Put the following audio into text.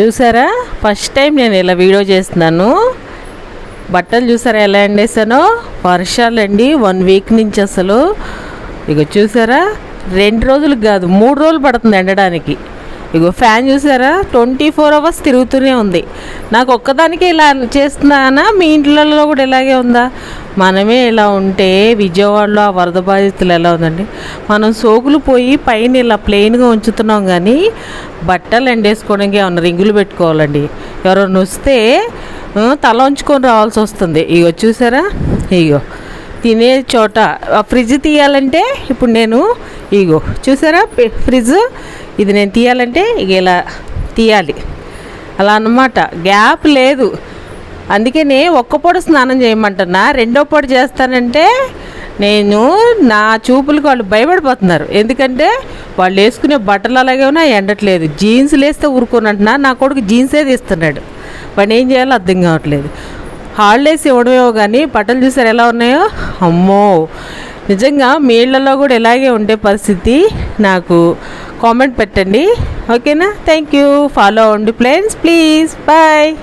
చూసారా? First time నేను ఇలా వీడియో చేస్తున్నాను. బట్టలు చూసారా ఎలా ఎండేసానో వర్షాలండి వన్ వీక్ నుంచి అసలు. ఇక చూసారా? రెండు రోజులు కాదు మూడు రోజులు పడుతుంది ఎండడానికి. ఇగో ఫ్యాన్ చూసారా? ట్వంటీ ఫోర్ అవర్స్ తిరుగుతూనే ఉంది. నాకు ఒక్కదానికే ఇలా చేస్తున్నానా? మీ ఇంట్లలో కూడా ఇలాగే ఉందా? మనమే ఇలా ఉంటే విజయవాడలో ఆ వరద బాధితులు ఎలా ఉందండి? మనం సోకులు పోయి పైన ఇలా ప్లెయిన్గా ఉంచుతున్నాం కానీ బట్టలు ఎండేసుకోవడానికి ఏమన్నా రింగులు పెట్టుకోవాలండి. ఎవరైనా వస్తే తల ఉంచుకొని రావాల్సి వస్తుంది. ఇగో చూసారా? ఇగో తినే చోట ఆ ఫ్రిడ్జ్ తీయాలంటే ఇప్పుడు నేను ఇగో చూసారా? ఫ్రిడ్జ్ ఇది నేను తీయాలంటే ఇక ఇలా తీయాలి. అలా అన్నమాట. గ్యాప్ లేదు. అందుకని ఒక్క పొడి స్నానం చేయమంటున్నా. రెండో పొడి చేస్తానంటే నేను నా చూపులకు వాళ్ళు భయపడిపోతున్నారు. ఎందుకంటే వాళ్ళు వేసుకునే బట్టలు అలాగే ఉన్నా ఎండట్లేదు. జీన్స్లు వేస్తే ఊరుకోనంటున్నా. నా కొడుకు జీన్సే తీస్తున్నాడు. వాడిని ఏం చేయాలో అర్థం కావట్లేదు. హాలిడేస్ ఇవ్వడమేమో కానీ బట్టలు చూసారు ఎలా ఉన్నాయో? అమ్మో! నిజంగా మీ ఇళ్ళలో కూడా ఇలాగే ఉండే పరిస్థితి నాకు కామెంట్ పెట్టండి. ఓకేనా? థ్యాంక్ యూ ఫాలో అవ్వండి ప్లేన్స్ ప్లీజ్. బాయ్.